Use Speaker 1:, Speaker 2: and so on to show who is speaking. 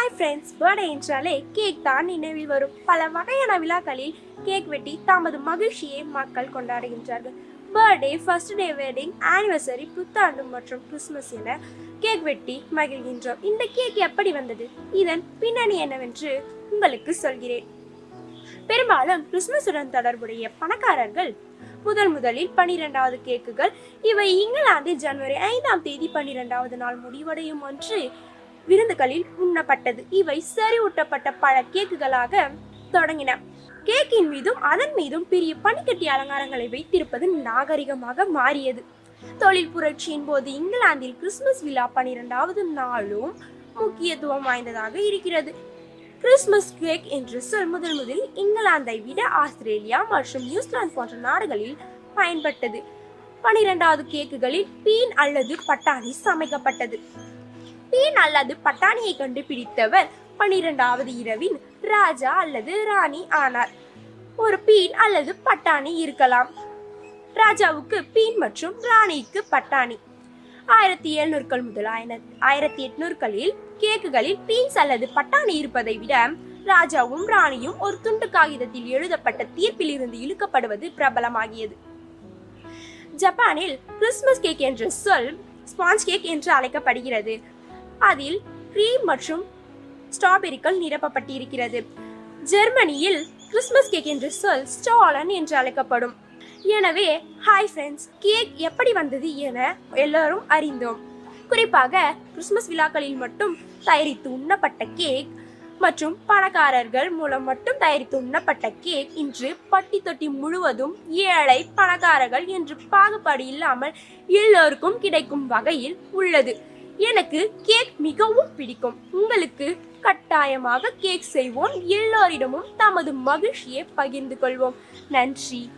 Speaker 1: Hi friends birthday என்றாலே cake தான் நினைவில் வரும். பல வகையான விழாக்களில் கேக் வெட்டி தமது மகிழ்ச்சியை மக்கள் கொண்டாடுகின்றார்கள். Birthday first day wedding anniversary புத்தாண்டு மற்றும் கிறிஸ்மஸ் என கேக் வெட்டி மகிழ்கின்றோம். இந்த கேக் எப்படி வந்தது? இதன் பின்னணி என்னவென்று உங்களுக்கு சொல்கிறேன். பெரும்பாலும் கிறிஸ்மஸுடன் தொடர்புடைய பணக்காரர்கள் முதல் முதலில் பனிரெண்டாவது கேக்குகள் இவை இங்கிலாந்தில் ஜனவரி ஐந்தாம் தேதி பன்னிரெண்டாவது நாள் முடிவடையும் ஒன்று விருந்துகளில் உண்ணப்பட்டது. இவை செறிவூட்டப்பட்ட பல கேக்குகளாக தொடங்கின. கேக்கின் மீதும் அதன் மீதும் பெரிய பனிக்கட்டி அலங்காரங்களை வைத்திருப்பது நாகரிகமாக மாறியது. தொழில் புரட்சியின் போது இங்கிலாந்தில் கிறிஸ்துமஸ் விழா பன்னிரெண்டாவது நாளும் முக்கியத்துவம் வாய்ந்ததாக இருக்கிறது. கிறிஸ்துமஸ் கேக் என்று சொல் முதல் முதலில் இங்கிலாந்தை விட ஆஸ்திரேலியா மற்றும் நியூசிலாந்து போன்ற நாடுகளில் பயன்பட்டது. பனிரெண்டாவது கேக்குகளில் பீன் அல்லது பட்டாணி சமைக்கப்பட்டது. பீன் அல்லது பட்டாணியை கண்டுபிடித்தவர்? பனிரெண்டாவது இரவின் ராஜா அல்லது ராணி ஆனார். ஒரு பீன் அல்லது பட்டாணி இருக்கலாம். ராஜாவுக்கு பீன் மற்றும் ராணிக்கு பட்டாணி. ஆயிரத்தி எழுநூறுகள் முதல் ஆயிரத்தி எட்நூறுகளில் கேக்குகளில் பீன்ஸ் அல்லது பட்டாணி இருப்பதை விட ராஜாவும் ராணியும் ஒரு துண்டு காகிதத்தில் எழுதப்பட்ட தீர்ப்பில் இருந்து இழுக்கப்படுவது பிரபலமாகியது. ஜப்பானில் கிறிஸ்துமஸ் கேக் என்ற சொல் ஸ்பாஞ்ச் கேக் என்று அழைக்கப்படுகிறது. அதில் கிரீம் மற்றும் ஸ்ட்ராபெரிகள் நிரப்பப்பட்டிருக்கிறது. ஜெர்மனியில் கிறிஸ்மஸ் கேக் என்ற சொல் ஸ்டாலன் என்று அழைக்கப்படும். எனவே ஹாய் ஃப்ரெண்ட்ஸ் கேக் எப்படி வந்தது என எல்லாரும் அறிந்தோம். குறிப்பாக கிறிஸ்மஸ் விழாக்களில் மட்டும் தயாரித்து உண்ணப்பட்ட கேக் மற்றும் பணக்காரர்கள் மூலம் மட்டும் தயாரித்து உண்ணப்பட்ட கேக் இன்று பட்டி தொட்டி முழுவதும் ஏழை பணக்காரர்கள் என்று பாகுபாடு இல்லாமல் எல்லோருக்கும் கிடைக்கும் வகையில் உள்ளது. எனக்கு கேக் மிகவும் பிடிக்கும். உங்களுக்கு கட்டாயமாக கேக் செய்வோம். எல்லோரிடமும் தமது மகிழ்ச்சியை பகிர்ந்து கொள்வோம். நன்றி.